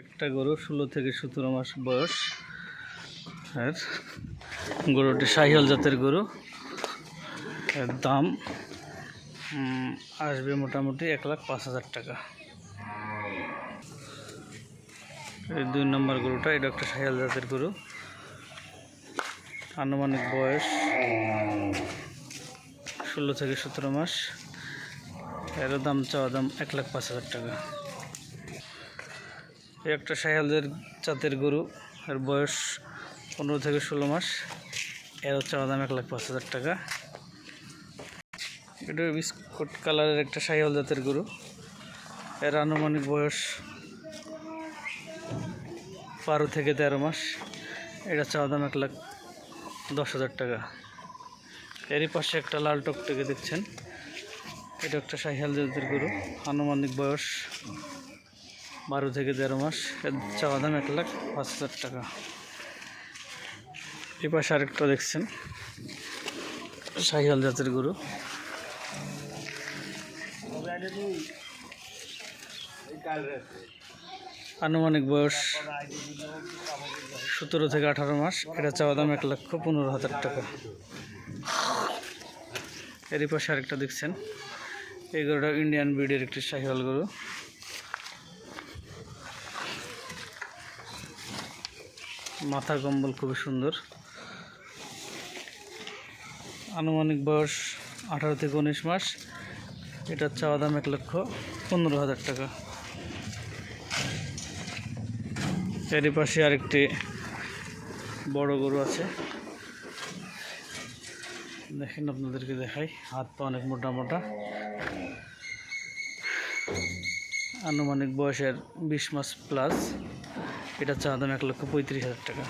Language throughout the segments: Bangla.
একটা গরু, ষোলো থেকে সতেরো মাস বয়স। আর গরুটি সাহিয়াল জাতের গরু। এর দাম আসবে মোটামুটি এক লাখ পাঁচ হাজার টাকা। এই দুই নম্বর গরুটা, এটা একটা সাহিয়াল জাতের গরু। আনুমানিক বয়স ষোলো থেকে সতেরো মাস। এর দাম, চাওয়া দাম এক লাখ পাঁচ হাজার টাকা। একটা সাহিয়ালদের জাতের গরু। এর বয়স পনেরো থেকে ষোলো মাস। এর চাওয়া দাম এক লাখ পাঁচ হাজার টাকা। এটা বিস্কুট কালারের একটা সাহিয়াল জাতের গরু। এর আনুমানিক বয়স বারো থেকে তেরো মাস। এটা চাওয়া দাম এক লাখ দশ হাজার টাকা। এরই পাশে একটা লাল টকটকে দেখছেন। এটা একটা সাহিয়াল জাতের গরু। আনুমানিক বয়স বারো থেকে তেরো মাস। এর চাওয়া দাম এক লাখ পাঁচ হাজার টাকা। এই পাশে আরেকটা দেখছেন শাহিয়াল জাতের গরু। আনুমানিক বয়স সতেরো থেকে আঠারো মাস। এটা চাওয়া দাম এক লক্ষ পনেরো হাজার টাকা। এরই পাশে আরেকটা দেখছেন, এই গরুটা ইন্ডিয়ান ব্রিডের একটি শাহিওয়াল গরু। মাথা কম্বল খুবই সুন্দর। আনুমানিক বয়স আঠারো থেকে উনিশ মাস। এটার চাওয়া দাম এক লক্ষ পনেরো হাজার টাকা। এরই পাশে আরেকটি বড় গরু আছে। দেখেন আপনাদেরকে দেখাই, হাত পা অনেক মোটা মোটা। আনুমানিক বয়সের বিশ মাস প্লাস এটা চা দাম এক লক্ষ পঁয়ত্রিশ হাজার টাকা।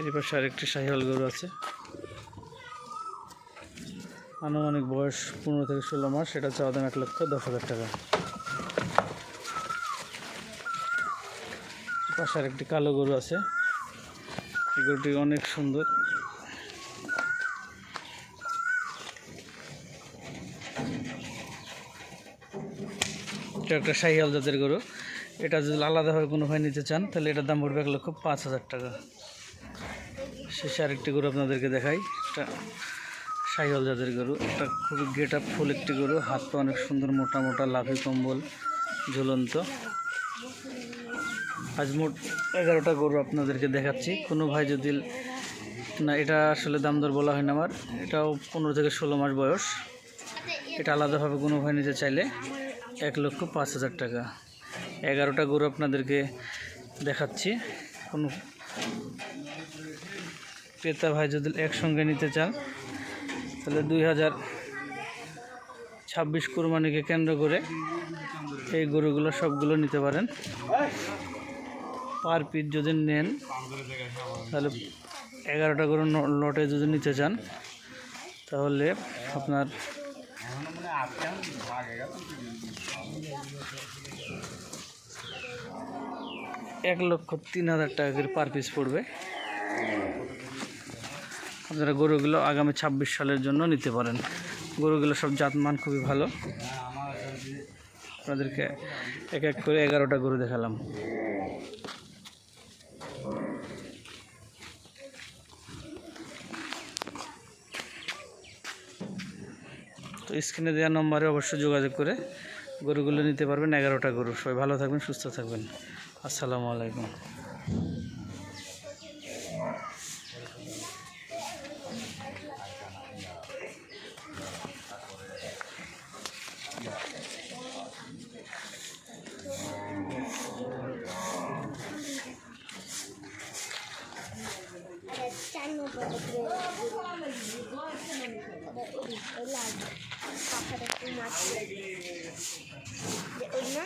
এর পাশে আরেকটি শাহিওয়াল গরু আছে। আনুমানিক বয়স পনেরো থেকে ষোলো মাস, এটা চাওয়া দাম এক লক্ষ দশ হাজার টাকা। পাশে আরেকটি কালো গরু আছে। এই গরুটি অনেক সুন্দর। এটা একটা শাহিয়াল জাতের গরু। এটা যদি আলাদাভাবে কোনো ভাই নিতে চান, তাহলে এটার দাম পড়বে এক লক্ষ পাঁচ হাজার টাকা। শেষে আরেকটি গরু আপনাদেরকে দেখাই। এটা সাইহল জাতের গরু। এটা খুবই গেট আপ ফুল একটি গরু। হাত পা অনেক সুন্দর, মোটা মোটা লাভি কম্বল, ঝুলন্ত। আজ মোট এগারোটা গরু আপনাদেরকে দেখাচ্ছি। কোনো ভাই যদি না, এটা আসলে দাম দর বলা হয় না আমার। এটাও পনেরো থেকে ষোলো মাস বয়স। এটা আলাদাভাবে কোনো ভাই নিতে চাইলে এক লক্ষ পাঁচ হাজার টাকা। এগারোটা গরু আপনাদেরকে দেখাচ্ছি। কোনো ক্রেতা ভাই যদি একসঙ্গে নিতে চান, তাহলে দুই হাজার ছাব্বিশ কোরবানিকে কেন্দ্র করে এই গরুগুলো সবগুলো নিতে পারেন। পার পিস যদি নেন, তাহলে এগারোটা গরু লটে যদি নিতে চান, তাহলে আপনার এক লক্ষ তিন হাজার টাকা পার পিস পড়বে। আপনারা গরুগুলো আগামী ছাব্বিশ সালের জন্য নিতে পারেন। গরুগুলো সব জাতমান খুবই ভালো। আপনাদেরকে এক এক করে এগারোটা গরু দেখালাম। তো স্ক্রিনে দেওয়া নম্বরে অবশ্যই যোগাযোগ করে গরুগুলো নিতে পারবেন এগারোটা গরু। সবাই ভালো থাকবেন সুস্থ থাকবেন। আসসালামু আলাইকুম। পাখাটা একটু মাছ ওই না